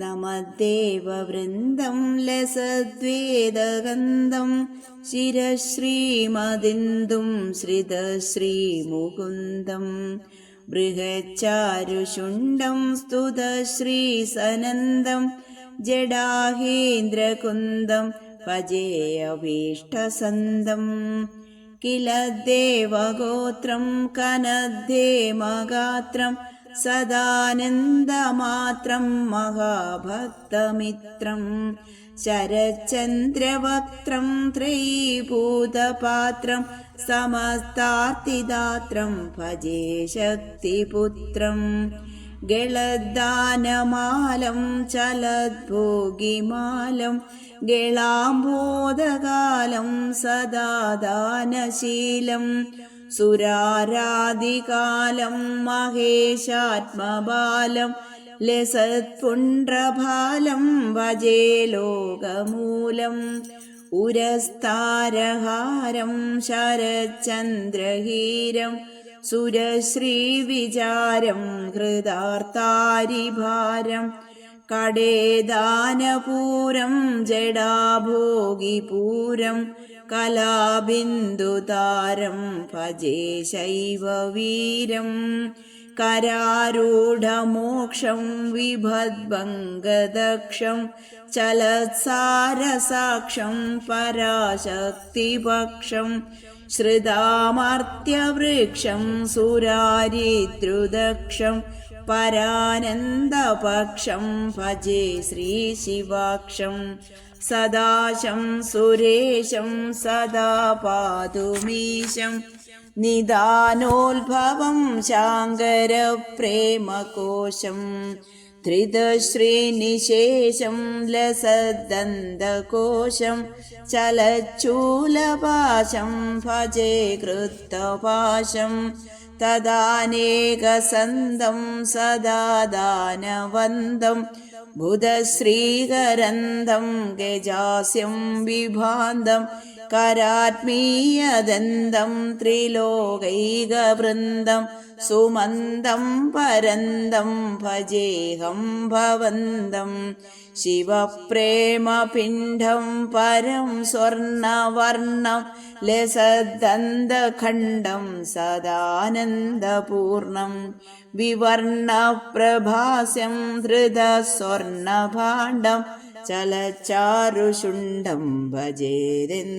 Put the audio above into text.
നമദ്ദേവവൃന്ദം ലസദ്വേദഗന്ധം ശിരശ്രീമദിന്ദും ശ്രിതശ്രീമുകുന്ദം ബൃഹച്ചാരുഷുണ്ടം സ്തുതശ്രീസനന്ദം ജഡാഹേന്ദ്രകുന്ദം ഭജേയഭീഷ്ടസന്തം കില ദേവഗോത്രം കനദ്ദേമഗാത്രം സദാനന്ദമാത്രം മഹാഭക്തമിത്രം. ശരചന്ദ്രവക്ത്രം ത്രൈഭൂതപാത്രം. സമസ്താർത്തിദാത്രം ഭജേ ശക്തിപുത്രം ഗളദ്ദാനമാലം ചലദ്ഭോഗിമാലം ഗളാംബോധകാലം സദാദാനശീലം. സുരാരാധികാലം മഹേശാത്മബാലം ലസത്പുണ്ട്രഭാലം ഭജേ ലോകമൂലം ഉരസ്താരഹാരം ശരചന്ദ്രഹീരം സുരശ്രീവിചാരം ഹൃദാർത്താരിഭാരം കടേദാനപൂരം ജഡാഭോഗിപൂരം കലാബിന്ദുതാരം ഭജേ ശൈവവീരം കരാരൂഢമോക്ഷം വിഭദ്ഭംഗദക്ഷം. ചലത്സാരസാക്ഷം പരാശക്തിപക്ഷം. ശ്രുതാമർത്യവൃക്ഷം സുരാരിദ്രുദക്ഷം. പരാനന്ദപക്ഷം ഭജേ ശ്രീശിവാക്ഷം സദാശം സുരേശം സദാ പാതുമീശം നിദാനോത്ഭവം ശാങ്കരപ്രേമകോശം. ധൃതശ്രീനിശേഷം ലസദന്തകോശം. ചലച്ചൂലപാശം ഭജേ കൃത്തപാശം. തദാനേകസന്തം സദാ ദാനവന്തം ബുധശ്രീകരന്തം ഗജാസ്യം വിഭാന്തം കരാത്മീയദന്തം ത്രിലോകൈകവൃന്ദം സുമന്തം പരന്തം ഭജേഹം ഭവന്തം ശിവപ്രേമപിണ്ഡം പരം സ്വർണവർണം ലസദന്തഖണ്ഡം സദാനന്ദപൂർണം വിവർണപ്രഭാസ്യം ധൃതസ്വർണഭാണ്ഡം ചലച്ചാരുഷുണ്ടം ഭജേരന്തിദുണ്ടം